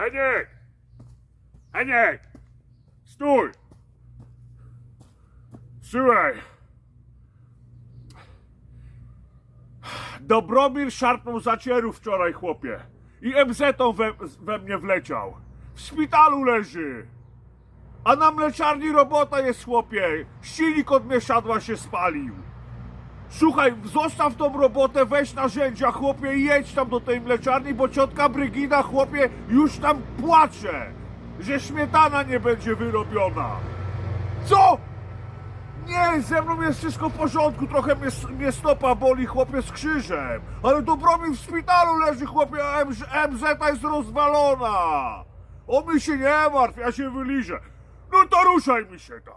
Heniek! Heniek! Stój! Słuchaj. Dobromir szarpnął zacierów wczoraj, chłopie. I MZ-ą we, we mnie wleciał. W szpitalu leży. A na mleczarni robota jest, chłopie. Silnik od mieszadła się spalił. Słuchaj, zostaw tą robotę, weź narzędzia, chłopie, i jedź tam do tej mleczarni, bo ciotka Brygida, chłopie, już tam płacze, że śmietana nie będzie wyrobiona. Co? Nie, ze mną jest wszystko w porządku, trochę mnie, mnie stopa boli, chłopie, z krzyżem. Ale Dobromir w szpitalu leży, chłopie, a MZ, MZ jest rozwalona. O mi się nie martw, ja się wyliżę. No to ruszaj mi się tam.